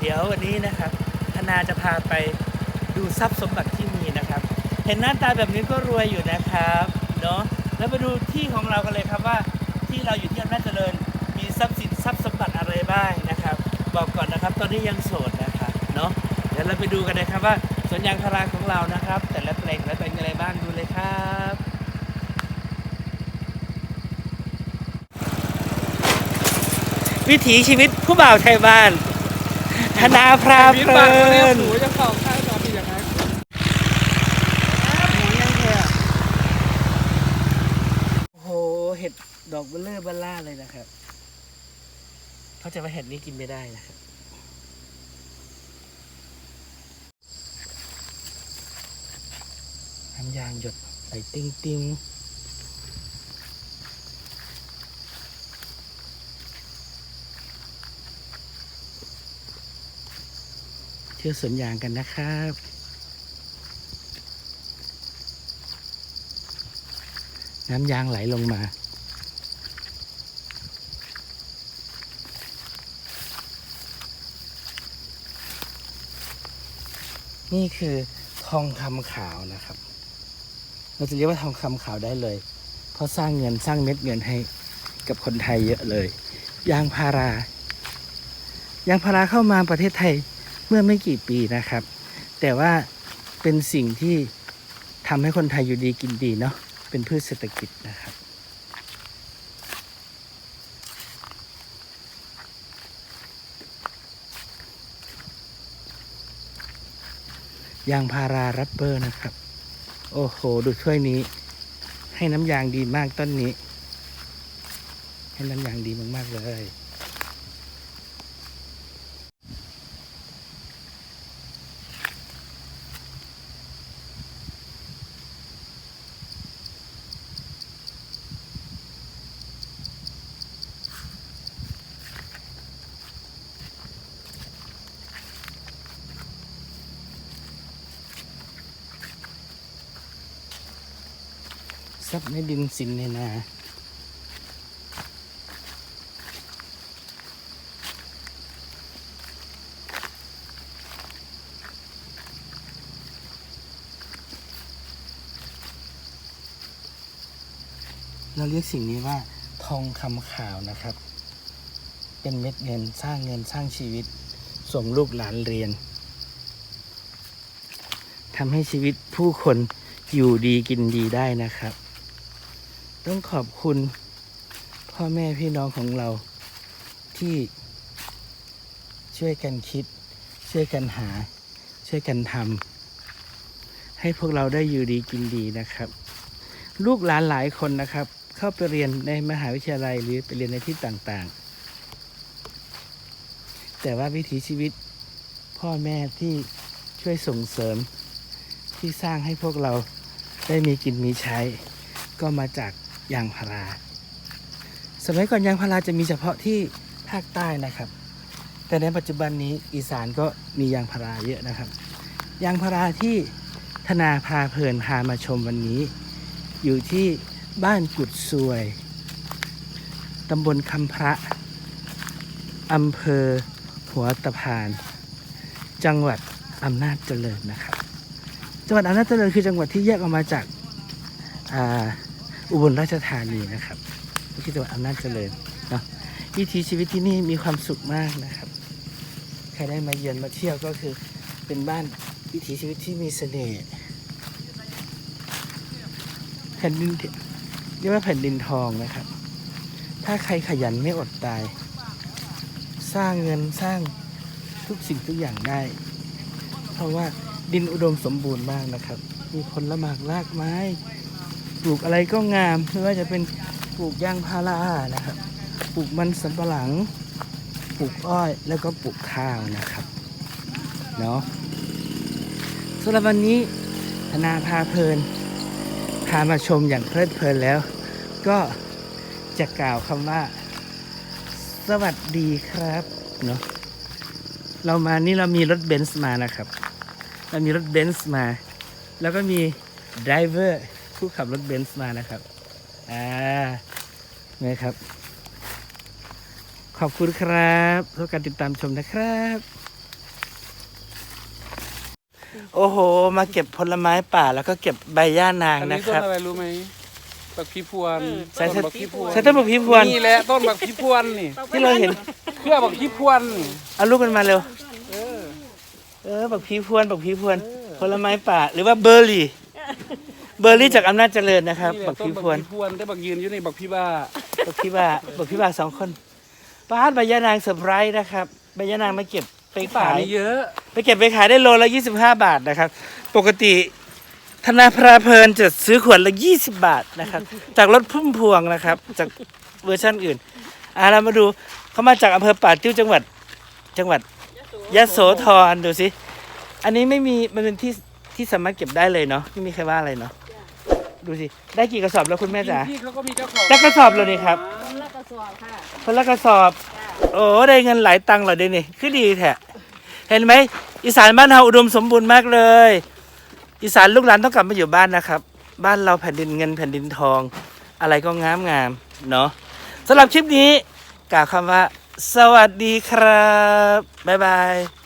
เดี๋ยววันนี้นะครับธนาจะพาไปดูทรัพย์สมบัติที่มีนะครับ เห็นหน้าตาแบบนี้ก็รวยอยู่นะครับเนาะแล้วมาดูที่ของเรากันเลยครับว่าที่เราอยู่ที่อำนาจเจริญ มีทรัพย์สินทรัพย์สมบัติอะไรบ้างนะครับ บอกก่อนนะครับ ตอนนี้ยังโสดนะครับเนาะเดี๋ยวเราไปดูกันนะครับว่าสวนยางพาราของเรานะครับ แต่ละแปลงและเป็นอะไรบ้างดูเลยครับวิถีชีวิตผู้บ่าวไทยบ้าน ธนาพราเพลินหนูจะเข้าข้างตอนนี้ยังไงโอ้โห เห็ดดอกเบลเลอร์เบลล่าเลยนะครับ เขาจะว่าเห็ดนี้กินไม่ได้นะครับน้ำยางหยดไหลติ้งติ้ง เที่ยวสวนยางกันนะครับน้ำยางไหลลงมา นี่คือทองคำขาวนะครับ เราจะเรียกว่าทองคำขาวได้เลย เพราะสร้างเงินสร้างเม็ดเงินให้กับคนไทยเยอะเลย ยางพารายางพาราเข้ามาประเทศไทย เมื่อไม่กี่ปีนะครับ แต่ว่าเป็นสิ่งที่ทำให้คนไทยอยู่ดีกินดีเนาะเป็นพืชเศรษฐกิจนะครับ ยางพารารับเบอร์นะครับ โอ้โห ดูถ้วยนี้ ให้น้ำยางดีมากต้นนี้ ให้น้ำยางดีมาก ๆ เลย ซับในดินสินในนาเราเรียกสิ่งนี้ว่าทองคำขาวนะครับ เป็นเม็ดเงินสร้างเงินสร้างชีวิต ส่งลูกหลานเรียนทำให้ชีวิตผู้คนอยู่ดีกินดีได้นะครับ ต้องขอบคุณ พ่อแม่พี่น้องของเรา ที่ช่วยกันคิด ช่วยกันหา ช่วยกันทำให้พวกเราได้อยู่ดีกินดีนะครับ ลูกหลานหลายคนนะครับ เข้าไปเรียนในมหาวิทยาลัยหรือไปเรียนในที่ต่างๆ แต่ว่าวิถีชีวิตพ่อแม่ที่ช่วยส่งเสริมที่สร้างให้พวกเราได้มีกินมีใช้ ก็มาจาก ยางพารา สมัยก่อนยางพาราจะมีเฉพาะที่ภาคใต้นะครับ แต่ในปัจจุบันนี้อีสานก็มียางพาราเยอะนะครับ ยางพาราที่ธนาพาเพลินพามาชมวันนี้ อยู่ที่บ้านกุดซวยตำบลคำพระอำเภอหัวตะพาน จังหวัดอำนาจเจริญนะครับ จังหวัดอำนาจเจริญคือจังหวัดที่แยกออกมาจากอ่า อุบลราชธานีนะครับนี่คือจังหวัดอำนาจเจริญเนาะวิถีชีวิตที่นี่มีความสุขมากนะครับใครได้มาเยือนมาเที่ยวก็คือเป็นบ้านวิถีชีวิตที่มีเสน่ห์แผ่นดินเรียกว่าแผ่นดินทองนะครับ ถ้าใครขยันไม่อดตาย สร้างเงินสร้างทุกสิ่งทุกอย่างได้ เพราะว่าดินอุดมสมบูรณ์มากนะครับ มีผลละหมากรากไม้ ปลูกอะไรก็งามไม่ว่าจะเป็นปลูกยางพารานะครับ ปลูกมันสำปะหลัง ปลูกอ้อยแล้วก็ปลูกข้าวนะครับเนาะสำหรับวันนี้ธนาพาเพลินพามาชมอย่างเพลิดเพลินแล้ว ก็จะกล่าวคำว่า สวัสดีครับเนาะเรามานี่เรามีรถเบนซ์มานะครับ เรามีรถเบนซ์มา แล้วก็มีไดรเวอร์ ผู้ขับรถเบนซ์มานะครับ อ่านี่ครับ ขอบคุณครับทุกการติดตามชมนะครับ โอ้โห มาเก็บผลไม้ป่าแล้วก็เก็บใบย่านางอันนะนี้คต้นรับ อะไรรู้ไหมบักพีพวนใช่ต้นบักพีพวนใช่ต้นบักพีพวน นี่แหละต้นบักพีพวนนี่ที่เราเห็น เครือบักพีพวนนี่เอาลูกกันมาเร็ว เออเออบักพีพวนบักพีพวนผลไม้ป่า หรือว่าเบอร์รี่ เบอร์รี่จากอำนาจเจริญนะครับนี่แหบัละกต้นพีบักพวนพีพวนได้บักยืนอยู่นี่บักพีบ้าบักพีบ่าบักพีบ่าสองคนป้าดใบยานางเซอร์ไพรส์นะครับใบยานางมาเก็บไปป่าขาย นี่เยอะไปเก็บไปขายได้โลละ 25 บาทนะครับ ปกติธนาพราเพลินจะซื้อขวดละ 20 บาทนะครับ จากรถพุ่มพวงนะครับ จากเวอร์ชันอื่นอ่าเรามาดูเขามาจากอำเภอป่าติ้วจังหวัดจังหวัดยะโสธรดูสิ อันนี้ไม่มีมันเป็นที่ที่สามารถเก็บได้เลยเนาะไม่มีใครว่าอะไรเนาะ ดูสิ ได้กี่กระสอบแล้วคุณแม่จ๋า พี่เขาก็มีเจ้าของได้กระสอบแล้วนี่ครับแล้วก็สอบค่ะคนละกระสอบโอ้ได้เงินหลายตังค์เหรอเดี๋ยวนี้คือดีแท้เห็นไหมอีสานบ้านเราอุดมสมบูรณ์มากเลย อีสานลูกหลานต้องกลับมาอยู่บ้านนะครับ บ้านเราแผ่นดินเงินแผ่นดินทอง อะไรก็งามงามๆเนาะสำหรับคลิปนี้กล่าวคำว่า สวัสดีครับ บ๊ายบาย